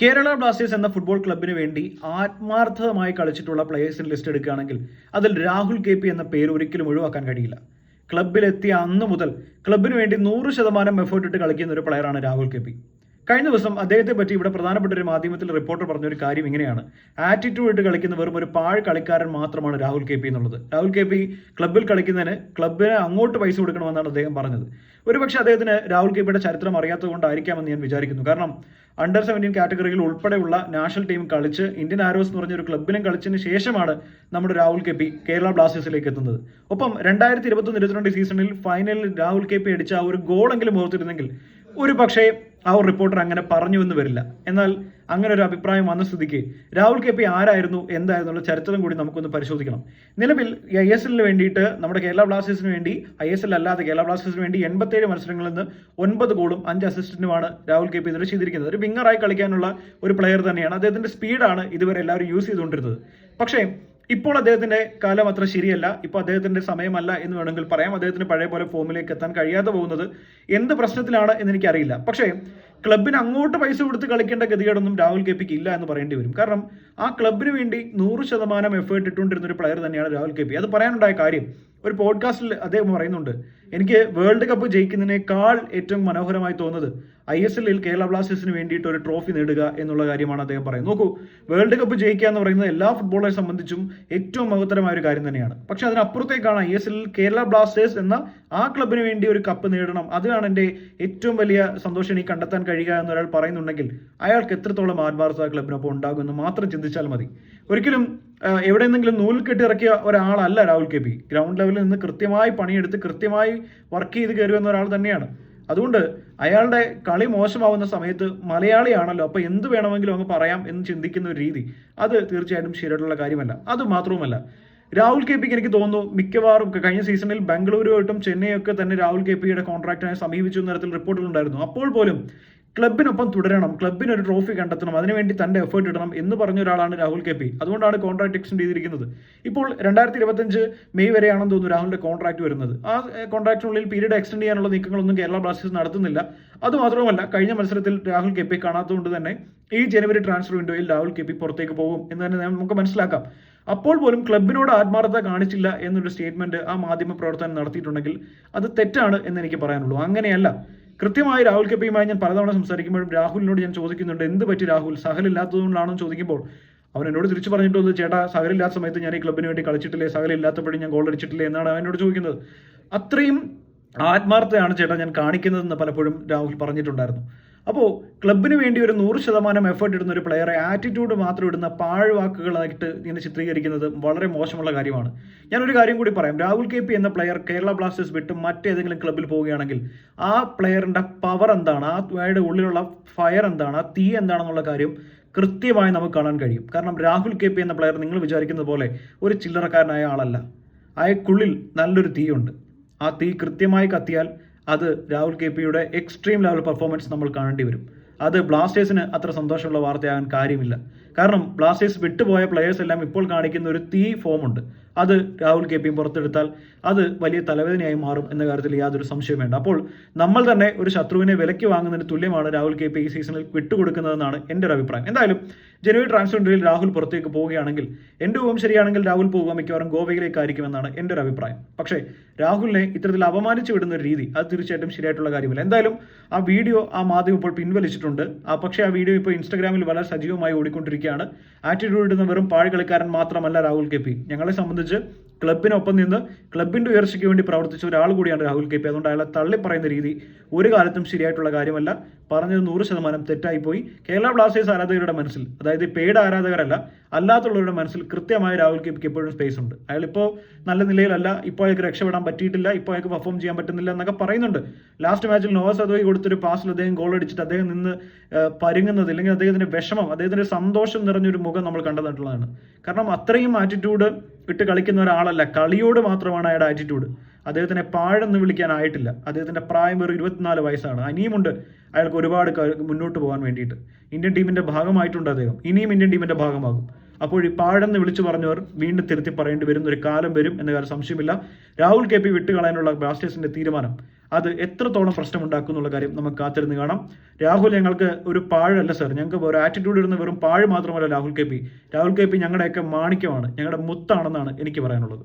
Kerala Blasters എന്ന football ക്ലബിന് വേണ്ടി ആത്മാർത്ഥമായി കളിച്ചിട്ടുള്ള പ്ലേയേഴ്സിന്റെ ലിസ്റ്റ് എടുക്കുകയാണെങ്കിൽ അതിൽ രാഹുൽ കെ പി എന്ന പേര് ഒരിക്കലും ഒഴിവാക്കാൻ കഴിയില്ല. ക്ലബിലെത്തിയ അന്ന് മുതൽ ക്ലബിന് വേണ്ടി നൂറ് ശതമാനം എഫേർട്ട് ഇട്ട് കളിക്കുന്ന ഒരു പ്ലെയറാണ് രാഹുൽ കെ പി. കഴിഞ്ഞ ദിവസം അദ്ദേഹത്തെ പറ്റി ഇവിടെ പ്രധാനപ്പെട്ട ഒരു മാധ്യമത്തിൽ റിപ്പോർട്ടർ പറഞ്ഞ ഒരു കാര്യം ഇങ്ങനെയാണ്. ആറ്റിറ്റ്യൂഡ് ഇട്ട് കളിക്കുന്ന വെറും ഒരു പാഴ് കളിക്കാരൻ മാത്രമാണ് രാഹുൽ കെ പി എന്നുള്ളത്. രാഹുൽ കെ പി ക്ലബിൽ കളിക്കുന്നതിന് ക്ലബിന് അങ്ങോട്ട് പൈസ കൊടുക്കണമെന്നാണ് അദ്ദേഹം പറഞ്ഞത്. ഒരുപക്ഷെ അദ്ദേഹത്തിന് രാഹുൽ കെ പിയുടെ ചരിത്രം അറിയാത്തത് കൊണ്ടായിരിക്കാമെന്ന് ഞാൻ വിചാരിക്കുന്നു. കാരണം അണ്ടർ സെവന്റീൻ കാറ്റഗറിയിൽ ഉൾപ്പെടെയുള്ള നാഷണൽ ടീം കളിച്ച് ഇന്ത്യൻ ആരോസ് എന്ന് പറഞ്ഞ ഒരു ക്ലബിലും കളിച്ചതിന് ശേഷമാണ് നമ്മുടെ രാഹുൽ കെ പി കേരള ബ്ലാസ്റ്റേഴ്സിലേക്ക് എത്തുന്നത്. ഒപ്പം രണ്ടായിരത്തി ഇരുപത്തൊന്ന് ഇരുപത്തിരണ്ട് സീസണിൽ ഫൈനലിൽ രാഹുൽ കെ പി അടിച്ച ആ ഒരു ഗോളെങ്കിലും ഓർത്തിരുന്നെങ്കിൽ ഒരു പക്ഷേ ആ ഒരു റിപ്പോർട്ടർ അങ്ങനെ പറഞ്ഞു എന്ന് വരില്ല. എന്നാൽ അങ്ങനെ ഒരു അഭിപ്രായം വന്ന സ്ഥിതിക്ക് രാഹുൽ കെ പി ആരായിരുന്നു എന്തായിരുന്നുള്ള ചരിത്രം കൂടി നമുക്കൊന്ന് പരിശോധിക്കണം. നിലവിൽ ഐ എസ് എല്ലിന് വേണ്ടിയിട്ട് നമ്മുടെ കേരള ബ്ലാസ്റ്റേഴ്സിന് വേണ്ടി ഐ എസ് എൽ അല്ലാതെ കേരള ബ്ലാസ്റ്റേഴ്സിന് വേണ്ടി എൺപത്തേഴ് മത്സരങ്ങളിൽ നിന്ന് ഒൻപത് ഗോളും അഞ്ച് അസിസ്റ്റന്റുമാണ് രാഹുൽ കെ പി ഇതുവരെ ചെയ്തിരിക്കുന്നത്. ഒരു വിങ്ങറായി കളിക്കാനുള്ള ഒരു പ്ലെയർ തന്നെയാണ്. അദ്ദേഹത്തിന്റെ സ്പീഡാണ് ഇതുവരെ എല്ലാവരും യൂസ് ചെയ്തുകൊണ്ടിരുന്നത്. പക്ഷേ ഇപ്പോൾ അദ്ദേഹത്തിന്റെ കാലം അത്ര ശരിയല്ല. ഇപ്പോൾ അദ്ദേഹത്തിന്റെ സമയമല്ല എന്ന് വേണമെങ്കിൽ പറയാം. അദ്ദേഹത്തിന് പഴയ പോലെ ഫോമിലേക്ക് എത്താൻ കഴിയാതെ പോകുന്നത് എന്ത് പ്രശ്നത്തിലാണ് എന്ന് എനിക്കറിയില്ല. പക്ഷേ ക്ലബിന് അങ്ങോട്ട് പൈസ കൊടുത്ത് കളിക്കേണ്ട ഗതികേടൊന്നും രാഹുൽ കെ പിക്ക് ഇല്ല എന്ന് പറയേണ്ടി വരും. കാരണം ആ ക്ലബിന് വേണ്ടി നൂറ് ശതമാനം എഫേർട്ട് ഇട്ടുകൊണ്ടിരുന്ന ഒരു പ്ലെയർ തന്നെയാണ് രാഹുൽ കെ പി അത് പറയാനുണ്ടായ കാര്യം ഒരു പോഡ്കാസ്റ്റിൽ അദ്ദേഹം പറയുന്നുണ്ട് എനിക്ക് വേൾഡ് കപ്പ് ജയിക്കുന്നതിനേക്കാൾ ഏറ്റവും മനോഹരമായി തോന്നുന്നത് ഐ എസ് എല്ലിൽ കേരള ബ്ലാസ്റ്റേഴ്സിന് വേണ്ടിയിട്ട് ഒരു ട്രോഫി നേടുക എന്നുള്ള കാര്യമാണ് അദ്ദേഹം പറയുന്നത്. നോക്കൂ വേൾഡ് കപ്പ് ജയിക്കുക എന്ന് പറയുന്നത് എല്ലാ ഫുട്ബോളറെ സംബന്ധിച്ചും ഏറ്റവും മഹത്തരമായ ഒരു കാര്യം തന്നെയാണ്. പക്ഷെ അതിനപ്പുറത്തേക്കാണ് ഐ എസ് എല്ലിൽ കേരള ബ്ലാസ്റ്റേഴ്സ് എന്ന ആ ക്ലബിന് വേണ്ടി ഒരു കപ്പ് നേടണം. അതാണ് എന്റെ ഏറ്റവും വലിയ സന്തോഷം എനിക്ക് കണ്ടെത്താൻ കഴിയുക എന്നൊരാൾ പറയുന്നുണ്ടെങ്കിൽ അയാൾക്ക് എത്രത്തോളം ആത്മാർത്ഥത ക്ലബിനൊപ്പം ഉണ്ടാകുമെന്ന് മാത്രം ചിന്തിച്ചാൽ മതി. ഒരിക്കലും ആഹ്, എവിടെയെന്നെങ്കിലും നൂൽ കെട്ടിറക്കിയ ഒരാളല്ല രാഹുൽ കെ പി. ഗ്രൗണ്ട് ലെവലിൽ നിന്ന് കൃത്യമായി പണിയെടുത്ത് കൃത്യമായി വർക്ക് ചെയ്ത് കയറി വന്ന ഒരാൾ തന്നെയാണ്. അതുകൊണ്ട് അയാളുടെ കളി മോശമാവുന്ന സമയത്ത് മലയാളിയാണല്ലോ അപ്പോൾ എന്ത് വേണമെങ്കിലും അങ്ങ് പറയാം എന്ന് ചിന്തിക്കുന്ന ഒരു രീതി. അത് തീർച്ചയായിട്ടും ശരിയായിട്ടുള്ള കാര്യമല്ല. അത് മാത്രവുമല്ല രാഹുൽ കെ പിക്ക് എനിക്ക് തോന്നുന്നു മിക്കവാറും കഴിഞ്ഞ സീസണിൽ ബംഗളൂരുമായിട്ടും ചെന്നൈയൊക്കെ തന്നെ രാഹുൽ കെ പിയുടെ കോൺട്രാക്റ്റിനെ സമീപിച്ചു തരത്തിൽ റിപ്പോർട്ടുകൾ ഉണ്ടായിരുന്നു. അപ്പോൾ പോലും ക്ലബിനൊപ്പം തുടരണം ക്ലബിന് ഒരു ട്രോഫി കണ്ടെത്തണം അതിനുവേണ്ടി തന്റെ എഫേർട്ട് ഇടണം എന്ന് പറഞ്ഞ ഒരാളാണ് രാഹുൽ കെ പി. അതുകൊണ്ടാണ് കോൺട്രാക്ട് എക്സ്റ്റെൻഡ് ചെയ്തിരിക്കുന്നത്. ഇപ്പോൾ രണ്ടായിരത്തി ഇരുപത്തഞ്ച് മെയ് വരെയാണെന്ന് തോന്നുന്നു രാഹുലിന്റെ കോൺട്രാക്ട് വരുന്നത്. ആ കോൺട്രാക്ടിനുള്ളിൽ പീരീഡ് എക്സ്റ്റെൻഡ് ചെയ്യാനുള്ള നീക്കങ്ങളൊന്നും കേരള ബ്ലാസ്റ്റേഴ്സ് നടത്തുന്നില്ല. അതുമാത്രവുമല്ല കഴിഞ്ഞ മത്സരത്തിൽ രാഹുൽ കെ പി കാണാത്തതുകൊണ്ട് തന്നെ ഈ ജനുവരി ട്രാൻസ്ഫർ വിൻഡോയിൽ രാഹുൽ കെ പി പുറത്തേക്ക് പോകും എന്ന് തന്നെ നമുക്ക് മനസ്സിലാക്കാം. അപ്പോൾ പോലും ക്ലബിനോട് ആത്മാർത്ഥത കാണിച്ചില്ല എന്നൊരു സ്റ്റേറ്റ്മെന്റ് ആ മാധ്യമ പ്രവർത്തനം നടത്തിയിട്ടുണ്ടെങ്കിൽ അത് തെറ്റാണ് എന്ന് എനിക്ക് പറയാനുള്ളൂ. അങ്ങനെയല്ല. കൃത്യമായി രാഹുൽ കെപ്പിയുമായി ഞാൻ പലതവണ സംസാരിക്കുമ്പോഴും രാഹുലിനോട് ഞാൻ ചോദിക്കുന്നുണ്ട് എന്ത് പറ്റി രാഹുൽ? സഹലില്ലാത്തതുകൊണ്ടാണെന്ന് ചോദിക്കുമ്പോൾ അവൻ എന്നോട് തിരിച്ചു പറഞ്ഞിട്ടുള്ളത് ചേട്ടാ സഹലില്ലാത്ത സമയത്ത് ഞാൻ ഈ ക്ലബിന് വേണ്ടി കളിച്ചിട്ടില്ലേ? സഹലില്ലാത്തപ്പോഴും ഞാൻ ഗോൾ അടിച്ചിട്ടില്ലേ? എന്നാണ് അവനോട് ചോദിക്കുന്നത്. അത്രയും ആത്മാർത്ഥതയാണ് ചേട്ടാ ഞാൻ കാണിക്കുന്നതെന്ന് പലപ്പോഴും രാഹുൽ പറഞ്ഞിട്ടുണ്ടായിരുന്നു. അപ്പോൾ ക്ലബിന് വേണ്ടി ഒരു നൂറ് ശതമാനം എഫേർട്ട് ഇടുന്ന ഒരു പ്ലെയറെ ആറ്റിറ്റ്യൂഡ് മാത്രം ഇടുന്ന പാഴ്വാക്കുകളായിട്ട് ഇങ്ങനെ ചിത്രീകരിക്കുന്നത് വളരെ മോശമുള്ള കാര്യമാണ്. ഞാനൊരു കാര്യം കൂടി പറയാം. രാഹുൽ കെ പി എന്ന പ്ലെയർ കേരള ബ്ലാസ്റ്റേഴ്സ് വിട്ട് മറ്റേതെങ്കിലും ക്ലബിൽ പോവുകയാണെങ്കിൽ ആ പ്ലെയറിന്റെ പവർ എന്താണ്? ആ അയാളുടെ ഉള്ളിലുള്ള ഫയർ എന്താണ്? ആ തീ എന്താണെന്നുള്ള കാര്യം കൃത്യമായി നമുക്ക് കാണാൻ കഴിയും. കാരണം രാഹുൽ കെ പി എന്ന പ്ലെയർ നിങ്ങൾ വിചാരിക്കുന്നത് പോലെ ഒരു ചില്ലറക്കാരനായ ആളല്ല. അയാൾക്കുള്ളിൽ നല്ലൊരു തീയുണ്ട്. ആ തീ കൃത്യമായി കത്തിയാൽ അത് രാഹുൽ കെ പിയുടെ എക്സ്ട്രീം ലെവൽ പെർഫോമൻസ് നമ്മൾ കാണേണ്ടി വരും. അത് ബ്ലാസ്റ്റേഴ്സിന് അത്ര സന്തോഷമുള്ള വാർത്തയാകാൻ കാര്യമില്ല. കാരണം ബ്ലാസ്റ്റേഴ്സ് വിട്ടുപോയ പ്ലെയേഴ്സ് എല്ലാം ഇപ്പോൾ കാണിക്കുന്ന ഒരു തീ ഫോമുണ്ട് അത് രാഹുൽ കെ പിയും പുറത്തെടുത്താൽ അത് വലിയ തലവേദനയായി മാറും എന്ന കാര്യത്തിൽ യാതൊരു സംശയവും വേണ്ട. അപ്പോൾ നമ്മൾ തന്നെ ഒരു ശത്രുവിനെ വിലയ്ക്ക് വാങ്ങുന്നതിന് തുല്യമാണ് രാഹുൽ കെ പി ഈ സീസണിൽ വിട്ടുകൊടുക്കുന്നതെന്നാണ് എന്റെ ഒരു അഭിപ്രായം. എന്തായാലും ജനുവരി ട്രാൻസ്ഫർ രാഹുൽ പുറത്തേക്ക് പോവുകയാണെങ്കിൽ എന്റെ ഊഹം ശരിയാണെങ്കിൽ രാഹുൽ പോകുക മിക്കവാറും ഗോവയിലേക്കായിരിക്കുമെന്നാണ് എന്റെ ഒരു അഭിപ്രായം. പക്ഷേ രാഹുലിനെ ഇത്തരത്തിൽ അപമാനിച്ചു വിടുന്ന ഒരു രീതി അത് തീർച്ചയായിട്ടും ശരിയായിട്ടുള്ള കാര്യമില്ല. എന്തായാലും ആ വീഡിയോ ആ മാധ്യമം ഇപ്പോൾ പിൻവലിച്ചിട്ടുണ്ട്. ആ പക്ഷേ ആ വീഡിയോ ഇപ്പോൾ ഇൻസ്റ്റാഗ്രാമിൽ വളരെ സജീവമായി ഓടിക്കൊണ്ടിരിക്കുകയാണ്. ആറ്റിറ്റ്യൂഡ് ഇടുന്ന വെറും പാഴ് കളിക്കാരൻ മാത്രമല്ല രാഹുൽ കെ പി. ഞങ്ങളെ സംബന്ധിച്ച് ക്ലബിനൊപ്പം നിന്ന് ക്ലബിന്റെ ഉയർച്ചയ്ക്ക് വേണ്ടി പ്രവർത്തിച്ച ഒരാൾ കൂടിയാണ് രാഹുൽ കെ പി. അതുകൊണ്ട് അയാളെ തള്ളിപ്പറയുന്ന രീതി ഒരു കാലത്തും ശരിയായിട്ടുള്ള കാര്യമല്ല. പറഞ്ഞത് നൂറ് ശതമാനം തെറ്റായിപ്പോയി. കേരള ബ്ലാസ്റ്റേഴ്സ് ആരാധകരുടെ മനസ്സിൽ അതായത് പെയ്ഡ് ആരാധകരല്ല അല്ലാത്തുള്ളവരുടെ മനസ്സിൽ കൃത്യമായ രാഹുൽ കെ പിക്ക് എപ്പോഴും സ്പേസ് ഉണ്ട്. അയാൾ ഇപ്പോൾ നല്ല നിലയിലല്ല ഇപ്പോൾ അയാൾക്ക് രക്ഷപ്പെടാൻ പറ്റിയിട്ടില്ല ഇപ്പോൾ അയാൾക്ക് പെർഫോം ചെയ്യാൻ പറ്റുന്നില്ല എന്നൊക്കെ പറയുന്നുണ്ട്. ലാസ്റ്റ് മാച്ചിൽ നോവ അതോയി കൊടുത്തൊരു പാസിൽ അദ്ദേഹം ഗോൾ അടിച്ചിട്ട് അദ്ദേഹം നിന്ന് പരുങ്ങുന്നത് അല്ലെങ്കിൽ അദ്ദേഹത്തിന്റെ വിഷമം അദ്ദേഹത്തിന്റെ സന്തോഷം നിറഞ്ഞൊരു മുഖം നമ്മൾ കണ്ടതായിട്ടുള്ളതാണ്. കാരണം അത്രയും ആറ്റിറ്റ്യൂഡ് ഇട്ട് കളിക്കുന്ന ഒരാളല്ല കളിയോട് മാത്രമാണ് അയാളുടെ ആറ്റിറ്റ്യൂഡ് അദ്ദേഹത്തിനെ പാഴെന്ന് വിളിക്കാനായിട്ടില്ല. അദ്ദേഹത്തിന്റെ പ്രായം വെറും ഇരുപത്തിനാല് വയസ്സാണ്. ഇനിയുമുണ്ട് അയാൾക്ക് ഒരുപാട് മുന്നോട്ട് പോകാൻ വേണ്ടിയിട്ട്. ഇന്ത്യൻ ടീമിന്റെ ഭാഗമായിട്ടുണ്ട് അദ്ദേഹം. ഇനിയും ഇന്ത്യൻ ടീമിന്റെ ഭാഗമാകും. അപ്പോൾ ഈ പാഴെന്ന് വിളിച്ചു പറഞ്ഞവർ വീണ്ടും തിരുത്തി പറയേണ്ടി വരുന്ന ഒരു കാലം വരും എന്ന കാര്യം സംശയമില്ല. രാഹുൽ കെ പി വിട്ടുകളയാനുള്ള ബ്ലാസ്റ്റേഴ്സിന്റെ തീരുമാനം. അത് എത്രത്തോളം പ്രശ്നമുണ്ടാക്കും എന്നുള്ള കാര്യം നമുക്ക് കാത്തിരുന്ന് കാണാം. രാഹുൽ ഞങ്ങൾക്ക് ഒരു പാഴല്ല സർ ഞങ്ങൾക്ക് ഒരു ആറ്റിറ്റ്യൂഡ് ഇടുന്ന വെറും പാഴ് മാത്രമല്ല Rahul K P. Rahul K P ഞങ്ങളുടെയൊക്കെ മാണിക്യമാണ് ഞങ്ങളുടെ മുത്താണെന്നാണ് എനിക്ക് പറയാനുള്ളത്.